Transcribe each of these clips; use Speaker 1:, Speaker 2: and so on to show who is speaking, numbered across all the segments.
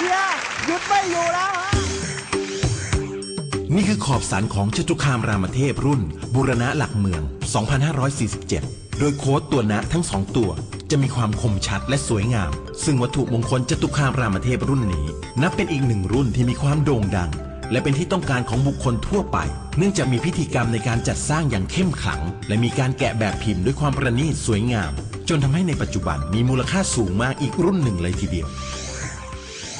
Speaker 1: เชียร์หยุดไม่อยู่แล้วฮะ
Speaker 2: นี่คือขอบสันของจตุคามรามเทพรุ่น บุรณะหลักเมือง 2547 โดยโค้ดตัวนะทั้งสองตัว จะมีความคมชัดและสวยงาม ซึ่งวัตถุมงคลจตุคามรามเทพรุ่นนี้ นับเป็นอีกหนึ่งรุ่นที่มีความโด่งดัง และเป็นที่ต้องการของบุคคลทั่วไป เนื่องจากมีพิธีกรรมในการจัดสร้างอย่างเข้มขลัง และมีการแกะแบบพิมพ์ด้วยความประณีตสวยงาม จนทำให้ในปัจจุบันมีมูลค่าสูงมากอีกรุ่นหนึ่งเลยทีเดียว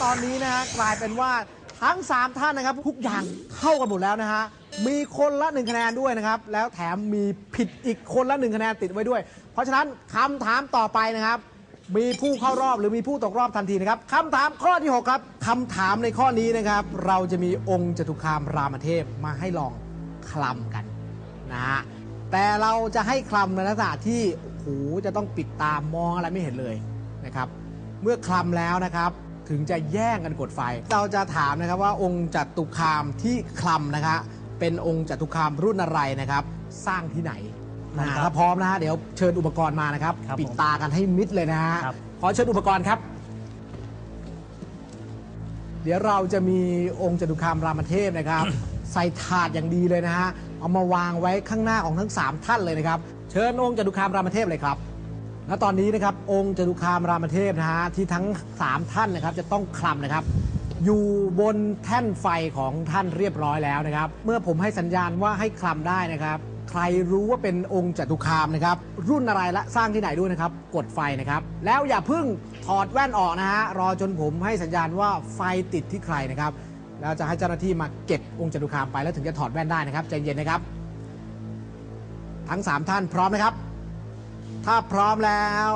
Speaker 1: ตอนนี้นะฮะกลายเป็นว่าทั้ง 3 ท่านนะครับ ทุกอย่างเท่ากันหมดแล้วนะฮะ มีคนละ 1 คะแนนด้วยนะครับ แล้วแถมมีผิดอีกคนละ 1 คะแนนติดไว้ด้วย เพราะฉะนั้นคำถามต่อไปนะครับ มีผู้เข้ารอบหรือมีผู้ตกรอบทันทีนะครับคำถามข้อที่ 6 ครับคำถามในข้อนี้นะครับ เราจะมีองค์จตุคามรามเทพมาให้ลองคลำกันนะฮะแต่เราจะให้คลำในลักษณะที่โอ้โหจะต้องปิดตามองอะไรไม่เห็นเลยนะครับ เมื่อคลำแล้วนะครับ ถึงจะแย่งกันกดไฟ เราจะถามนะครับว่าองค์จัตุคามที่คลำนะคะเป็นองค์จัตุคามรุ่นอะไรนะครับ สร้างที่ไหนนะฮะถ้าพร้อมนะฮะเดี๋ยวเชิญอุปกรณ์มานะครับ
Speaker 3: ครับ
Speaker 1: ปิด
Speaker 3: ผม
Speaker 1: ตากันให้มิดเลยนะฮะ
Speaker 3: ครับ
Speaker 1: ขอเชิญอุปกรณ์ครับ เดี๋ยวเราจะมีองค์จตุคามรามเทพนะครับ ใส่ถาดอย่างดีเลยนะฮะเอามาวางไว้ข้างหน้าของทั้ง3ท่านเลยนะครับ เชิญองค์จตุคามรามเทพเลยครับ และตอนนี้นะครับองค์จตุคามรามเทพนะฮะที่ทั้ง 3 ท่านนะครับจะต้องคลำนะครับ อยู่บนแท่นไฟของท่านเรียบร้อยแล้วนะครับ เมื่อผมให้สัญญาณว่าให้คลำได้นะครับ ใครรู้ว่าเป็นองค์จตุคามนะครับ รุ่นอะไรและสร้างที่ไหนด้วยนะครับ กดไฟนะครับ แล้วอย่าเพิ่งถอดแว่นออกนะฮะรอจนผมให้สัญญาณว่าไฟติดที่ใครนะครับแล้วจะให้เจ้าหน้าที่มาเก็บองค์จตุคามไปแล้วถึงจะถอดแว่นได้นะครับใจเย็นนะครับ ทั้ง 3 ท่านพร้อมนะครับ ถ้าพร้อมแล้ว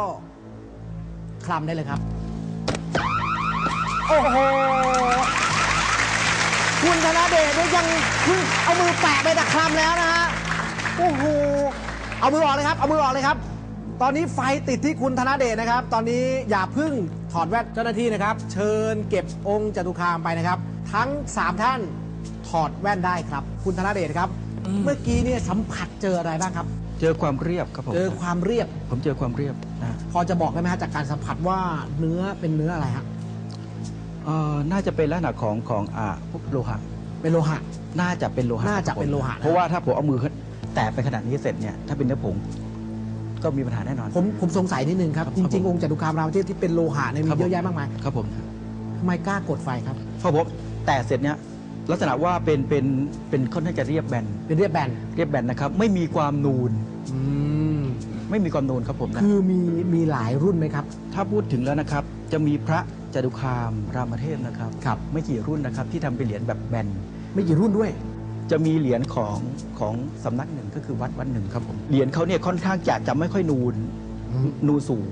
Speaker 1: คลำได้เลยครับ โอ้โห คุณธนเดชเนี่ยยังเพิ่งเอามือแปะไปแต่คลำแล้วนะฮะ โอ้โห เอามือออกเลยครับ เอามือออกเลยครับ ตอนนี้ไฟติดที่คุณธนเดชนะครับ ตอนนี้อย่าเพึ่งถอดแว่นเจ้าหน้าที่นะครับ เชิญเก็บองค์จตุคามไปนะครับ ทั้ง 3 ท่านถอดแว่นได้ครับ คุณธนเดชครับ เมื่อกี้เนี่ยสัมผัสเจออะไรบ้างครับ
Speaker 4: เจอความเรียบครับผม
Speaker 1: เจอความเรียบ
Speaker 4: ผมเจอความเรียบนะ
Speaker 1: พอจะบอกได้ไหมฮะจากการสัมผัสว่าเนื้อเป็นเนื้ออะไรฮะ
Speaker 4: เอ่อน่าจะเป็นลักษณะของของอ่าพวกโลหะ
Speaker 1: เป็นโลหะ
Speaker 4: น่าจะเป็นโลหะ
Speaker 1: น่าจะ
Speaker 4: ครับผม
Speaker 1: เป็นโลหะนะ
Speaker 4: เพราะว่าถ้าผมเอามือแตะไปขนาดนี้เสร็จเนี่ยถ้าเป็นเนื้อผงก็มีปัญหาแน่นอน
Speaker 1: ผมผมสงสัยนิดนึงครับ
Speaker 4: ครับ
Speaker 1: จริง
Speaker 4: ผม
Speaker 1: ๆองค์จตุคามรามเทพที่เป็นโลหะเนี่ยมี
Speaker 4: ครับ
Speaker 1: เยอะแยะมากมาย
Speaker 4: ครับผม
Speaker 1: ทำไมกล้ากดไฟครับ
Speaker 4: พอผมแตะเสร็จเนี่ยลักษณะว่าเป็นเป็นเป็นค่อนข้างจะเรียบแบน
Speaker 1: เป็นเรียบแบน
Speaker 4: เรียบแบนนะครับ ไม่มีความนูน
Speaker 1: อืม
Speaker 4: ไม่มีความนูนครับผมนะ
Speaker 1: คือมีมีหลายรุ่นไหมครับ
Speaker 4: ถ้าพูดถึงแล้วนะครับ จะมีพระจตุคามรามเทพนะครับ
Speaker 1: ครับ
Speaker 4: ไม่กี่รุ่นนะครับที่ทำเป็นเหรียญแบบแบน
Speaker 1: ไม่กี่รุ่นด้วย
Speaker 4: จะมีเหรียญของของสำนักหนึ่งก็คือวัดวัดหนึ่งครับผมเหรียญเขาเนี่ยค่อนข้างจะจะไม่ค่อยนูน
Speaker 1: อืม
Speaker 4: นูนสูง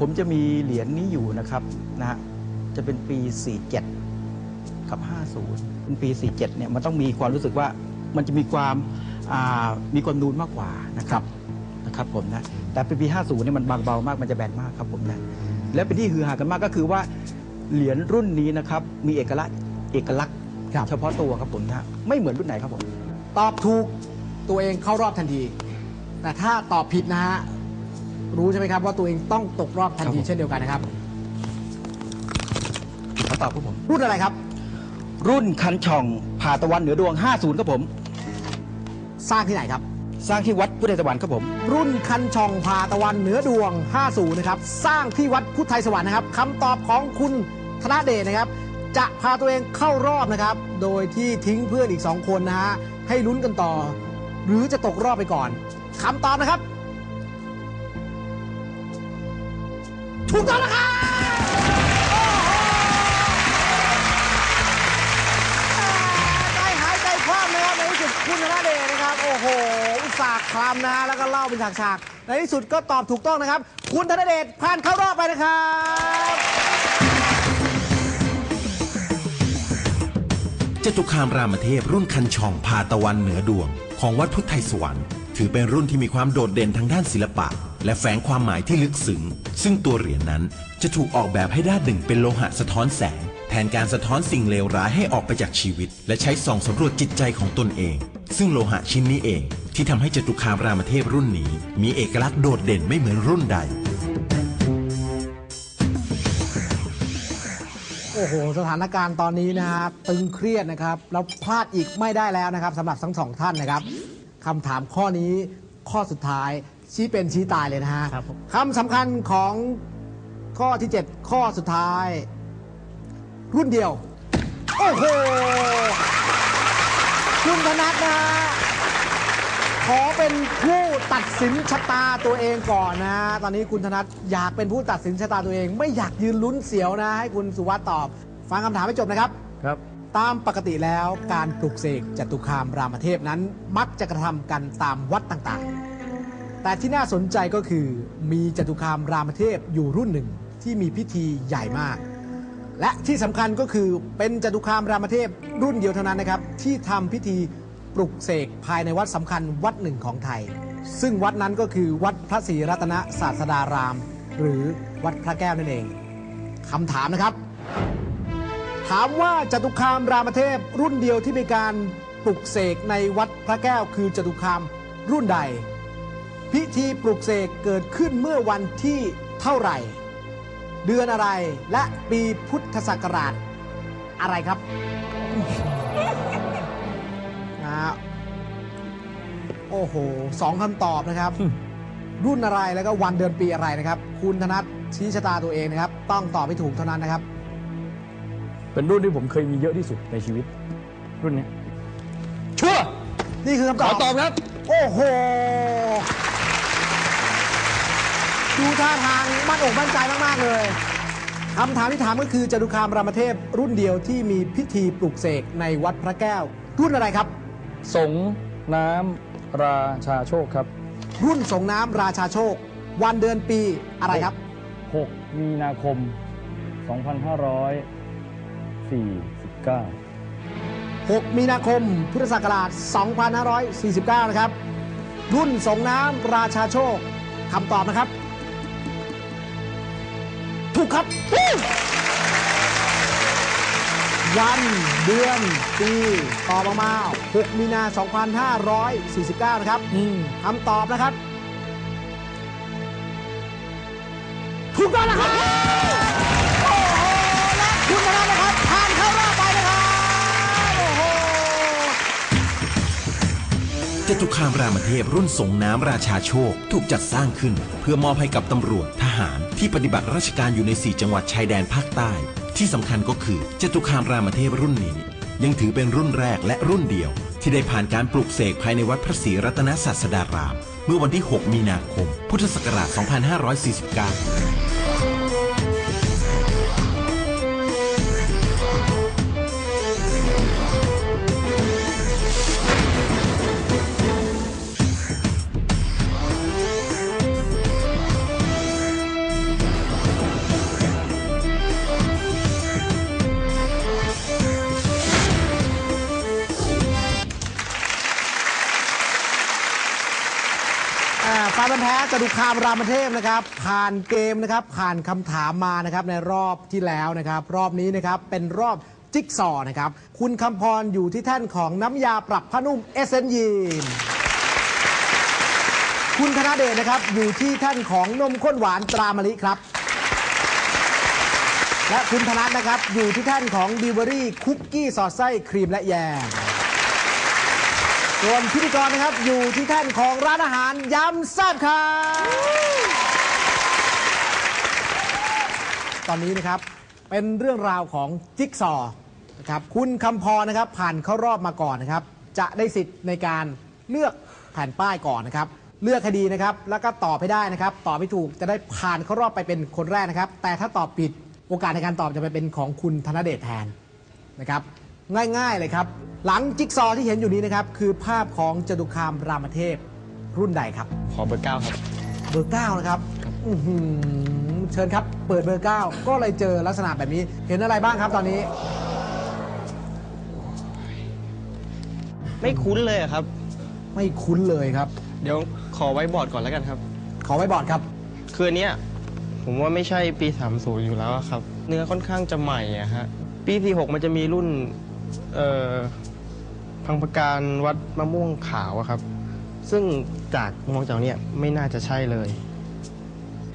Speaker 4: ผมจะมีเหรียญนี้อยู่นะครับนะฮะจะเป็นปี 47 กับ 50เป็นปี 47เนี่ยมันต้องมีความรู้สึกว่ามันจะมีความอ่า มีความนูนมากกว่านะครับนะครับผมนะแต่เป็นปี 50เนี่ยมันบางเบามากมันจะแบนมากครับผมนะและเป็นที่ฮือฮากันมากก็คือว่าเหรียญรุ่นนี้นะครับมีเอกลักษณ์เอกลักษณ์
Speaker 1: ครับ
Speaker 4: เฉพาะตัวครับผมนะฮะไม่เหมือนรุ่นไหนครับผม
Speaker 1: ตอบถูกตัวเองเข้ารอบทันทีแต่ถ้าตอบผิดนะฮะรู้ใช่ไหมครับว่าตัวเองต้องตกรอบทันที
Speaker 4: ครับผม
Speaker 1: เช่นเดียวกันนะครับ
Speaker 4: ขอตอบครับผม
Speaker 1: รุ่นอะไรครับ
Speaker 4: รุ่นคันช่องผ่าตะวันเหนือดวง 50ครับผม
Speaker 1: สร้างที่ไหนครับ
Speaker 4: สร้างที่วัดพุทธสวรรค์ครับผม
Speaker 1: รุ่นคันช่องพาตะวันเหนือดวง 50 นะครับ สร้างที่วัดพุทธไทยสวรรค์นะครับคำตอบของคุณธนเดชนะครับ จะพาตัวเองเข้ารอบนะครับ โดยที่ทิ้งเพื่อนอีก 2 คนนะฮะ ให้ลุ้นกันต่อ หรือจะตกรอบไปก่อนคำตอบนะครับ ถูกต้องนะครับ คลำนะฮะแล้วก็เล่าเป็นฉากๆในที่สุดก็ตอบถูกต้องนะครับ คุณธนเดชผ่านเข้ารอบไปนะครับ
Speaker 2: จตุคามรามเทพรุ่นคันช่องพาตะวันเหนือดวง ของวัดพุทธไทยสวรรค์ถือเป็นรุ่นที่มีความโดดเด่นทางด้านศิลปะ และแฝงความหมายที่ลึกซึ้งซึ่งตัวเหรียญนั้นจะถูกออกแบบให้ด้านหนึ่งเป็นโลหะสะท้อนแสง แทนการสะท้อนสิ่งเลวร้ายให้ออกไปจากชีวิต และใช้ส่องสำรวจจิตใจของตนเอง ซึ่งโลหะชิ้นนี้เอง ที่ทำให้จตุคามรามเทพรุ่นนี้ มีเอกลักษณ์โดดเด่นไม่เหมือนรุ่นใด
Speaker 1: โอ้โหโห สถานการณ์ตอนนี้นะฮะตึงเครียดนะครับ แล้วพลาดอีกไม่ได้แล้วนะครับสำหรับทั้งสองท่านนะครับคำถามข้อนี้ข้อสุดท้ายชี้เป็นชี้ตายเลยนะฮะ
Speaker 3: ครับผม
Speaker 1: คำสำคัญของข้อที่ 7 ข้อสุดท้าย รุ่นเดียว โอ้โห คุณธนัทนะฮะ ขอเป็นผู้ตัดสินชะตาตัวเองก่อนนะฮะตอนนี้คุณธนัทอยากเป็นผู้ตัดสินชะตาตัวเอง ไม่อยากยืนลุ้นเสียวนะ ให้คุณสุวัสด์ตอบ ฟังคำถามให้จบนะครับ
Speaker 3: ครับ
Speaker 1: ตามปกติแล้วการปลุกเสกจตุคามรามเทพนั้น มักจะกระทำกันตามวัดต่างๆ แต่ที่น่าสนใจก็คือ มีจตุคามรามเทพอยู่รุ่นหนึ่งที่มีพิธีใหญ่มาก และที่สำคัญก็คือเป็นจตุคามรามเทพรุ่นเดียวเท่านั้นนะครับที่ทำพิธี ปลุกเสกภายในวัดสำคัญวัดหนึ่งของไทย ซึ่งวัดนั้นก็คือวัดพระศรีรัตนศาสดาราม หรือวัดพระแก้วนั่นเองคำถามนะครับ ถามว่าจตุคามรามเทพรุ่นเดียวที่มีการปลุกเสกในวัดพระแก้วคือจตุคามรุ่นใด พิธีปลุกเสกเกิดขึ้นเมื่อวันที่เท่าไหร่ เดือนอะไรและปีพุทธศักราชอะไรครับ โอ้โหสองคำตอบนะครับ รุ่นอะไรแล้วก็วันเดือนปีอะไรนะครับ คุณธนัทชี้ชะตาตัวเองนะครับ ต้องตอบให้ถูกเท่านั้นนะครับ
Speaker 3: เป็นรุ่นที่ผมเคยมีเยอะที่สุดในชีวิต รุ่นเนี้ยชัวร์
Speaker 1: นี่คือคำต
Speaker 3: ข
Speaker 1: อ
Speaker 3: อบ ตอบครับ
Speaker 1: โอ้โห ดูท่าทางมั่นอกมั่นใจมาก ๆ เลยคำถามที่ถามก็คือจตุคามรามเทพรุ่นเดียวที่มีพิธีปลุกเสกในวัดพระแก้ว รุ่นอะไรครับ
Speaker 3: สงน้ำ ราชาโชคครับ
Speaker 1: รุ่นสงน้ำราชาโชค วันเดือนปีอะไรครับ
Speaker 3: 6 มีนาคม 2549
Speaker 1: 6 มีนาคม พุทธศักราช 2549 นะครับ รุ่นสงน้ำราชาโชคคำตอบนะครับ ถูกครับ วันเดือนปีต่อมามา6มีนา 2549 นะครับ
Speaker 3: อืม
Speaker 1: คำตอบนะครับ ถูกต้องนะครับ โอ้โห และคุณธนานะครับผ่านเข้ารอบไปนะครับ โอ้โห
Speaker 2: จตุคามรามเทพรุ่นสงน้ำราชาโชค ถูกจัดสร้างขึ้น เพื่อมอบให้กับตำรวจท หารที่ปฏิบัติราชการอยู่ใน 4 จังหวัดชายแดนภาคใต้ ที่สำคัญก็คือจตุคามรามเทพรุ่นนี้ ยังถือเป็นรุ่นแรกและรุ่นเดียว ที่ได้ผ่านการปลูกเสกภายในวัดพระศรีรัตนศาสดาราม เมื่อวันที่ 6 มีนาคม พุทธศักราช 2549
Speaker 1: อ่าฟาบันแท้จตุคามรามเทพนะครับ ผ่านเกมนะครับ ผ่านคำถามมานะครับในรอบที่แล้วนะครับ รอบนี้นะครับเป็นรอบจิ๊กซอว์นะครับ คุณคำพรอยู่ที่แท่นของน้ำยาปรับผ้านุ่มเอเซนยีนคุณธนาเดชนะครับอยู่ที่แท่นของนมข้นหวานตรามะลิครับ และคุณธนัทนะครับอยู่ที่แท่นของบิวเบอรี่คุกกี้สอดไส้ครีมและแยม ส่วนพิธีกรนะครับอยู่ที่แท่นของร้านอาหารยำแซ่บครับ ตอนนี้นะครับเป็นเรื่องราวของจิ๊กซอว์นะครับคุณคำพรนะครับผ่านเข้ารอบมาก่อนนะครับ จะได้สิทธิ์ในการเลือกแผ่นป้ายก่อนนะครับ เลือกคดีนะครับ แล้วก็ตอบให้ได้นะครับ ตอบไม่ถูกจะได้ผ่านเข้ารอบไปเป็นคนแรกนะครับ แต่ถ้าตอบผิดโอกาสในการตอบจะไปเป็นของคุณธนเดชแทนนะครับ ง่ายๆเลยครับ หลังจิ๊กซอว์ที่เห็นอยู่นี้นะครับ คือภาพของจตุคามรามเทพรุ่นใดครับ
Speaker 3: ขอเบอร์เก้าครับ
Speaker 1: เบอร์เก้านะครับอื้อหือเชิญครับ เปิดเบอร์เก้าก็เลยเจอลักษณะแบบนี้เห็นอะไรบ้างครับตอนนี้
Speaker 5: ไม่คุ้นเลยอะครับ
Speaker 1: ไม่คุ้นเลยครับ
Speaker 5: เดี๋ยวขอไว้บอร์ดก่อนแล้วกันครับ
Speaker 1: ขอไว้บอร์ดครับ
Speaker 5: คืออันเนี้ยผมว่าไม่ใช่ปี 30 อยู่แล้วอะครับ เนื้อค่อนข้างจะใหม่อะฮะ ปี 46 มันจะมีรุ่นเอ่อ พังประการวัดมะม่วงขาวอะครับ ซึ่งจากมองจากเนี้ยไม่น่าจะใช่เลย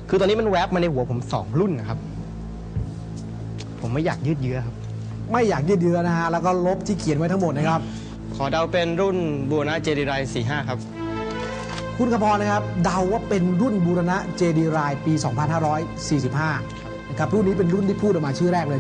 Speaker 5: คือตอนนี้มันแวบมาในหัวผมสองรุ่นนะครับ ผมไม่อยากยืดเยื้อครับ
Speaker 1: ไม่อยากยืดเยื้อนะฮะ แล้วก็ลบที่เขียนไว้ทั้งหมดนะครับ
Speaker 5: ขอเดาเป็นรุ่นบูรณะเจดีไรสี่ห้าครับ
Speaker 1: คุณกระพรนะครับ เดาว่าเป็นรุ่นบูรณะเจดีรายปี 2545 นะครับ รุ่นนี้เป็นรุ่นที่พูดออกมาชื่อแรกเลย